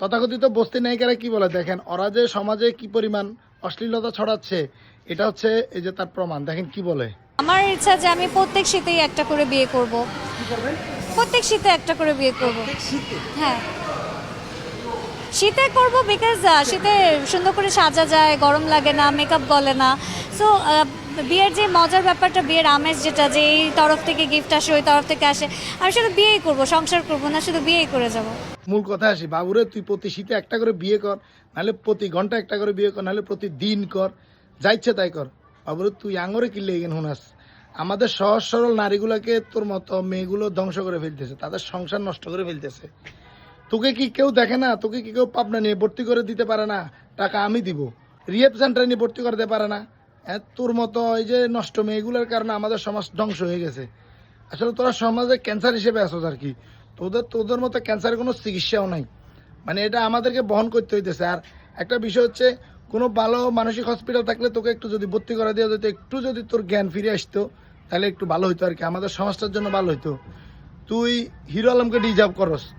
তথাকথিত বস্তি নায়িকারা কি বলে? দেখেন ওরা যে সমাজে কি পরিমাণ অশ্লীলতা ছড়াচ্ছে এটা হচ্ছে এই যে তার প্রমাণ। দেখেন কি বলে? আমার ইচ্ছা যে আমি প্রত্যেক শীতেই একটা করে বিয়ে করব। প্রত্যেক শীতে একটা করে বিয়ে করব। হ্যাঁ। শীতে করব বিকজ শীতে সুন্দর করে সাজা যায় গরম লাগে না মেকআপ গলে না। সো বিয়ের যে মজার ব্যাপারটা, বিয়ের আমেজ যেটা, যে এই তরফ থেকে গিফট আসে, ওই তরফ থেকে আসে, আমি শুধু বিয়েই করব, সংসার করব, না শুধু বিয়েই করে যাব। মূল কথা আসি, বাবুরে, তুই প্রতি শীতে একটা করে বিয়ে কর, নাহলে প্রতি ঘণ্টা একটা করে বিয়ে কর, নাহলে প্রতি দিন কর, যা ইচ্ছে তাই কর। বাবুরে, তুই আঙরে কিনলে এগেন হুনাস আমাদের সহজ সরল নারীগুলোকে তোর মতো মেয়েগুলো ধ্বংস করে ফেলতেছে, তাদের সংসার নষ্ট করে ফেলতেছে। তোকে কি কেউ দেখে না? তোকে কি কেউ পাবনা নিয়ে ভর্তি করে দিতে পারে না? টাকা আমি দিব। রিহেপ সেন্টারে নিয়ে ভর্তি করতে পারে না? তোর মতো এই যে নষ্ট মেয়েগুলোর কারণে আমাদের সমাজ ধ্বংস হয়ে গেছে। আসলে তোরা সমাজে ক্যান্সার হিসেবে আসো আর কি। তোদের তোদের মতো ক্যান্সারের কোনো চিকিৎসাও নাই। মানে এটা আমাদেরকে বহন করতে হইতেছে। আর একটা বিষয় হচ্ছে, কোনো ভালো মানসিক হসপিটাল থাকলে তোকে একটু যদি ভর্তি করা দেওয়া যেত একটু যদি তোর জ্ঞান ফিরে আসতো, তাহলে একটু ভালো হইতো আর কি। আমাদের সমাজটার জন্য ভালো হইতো। তুই হিরো আলমকে ডিজার্ভ করস।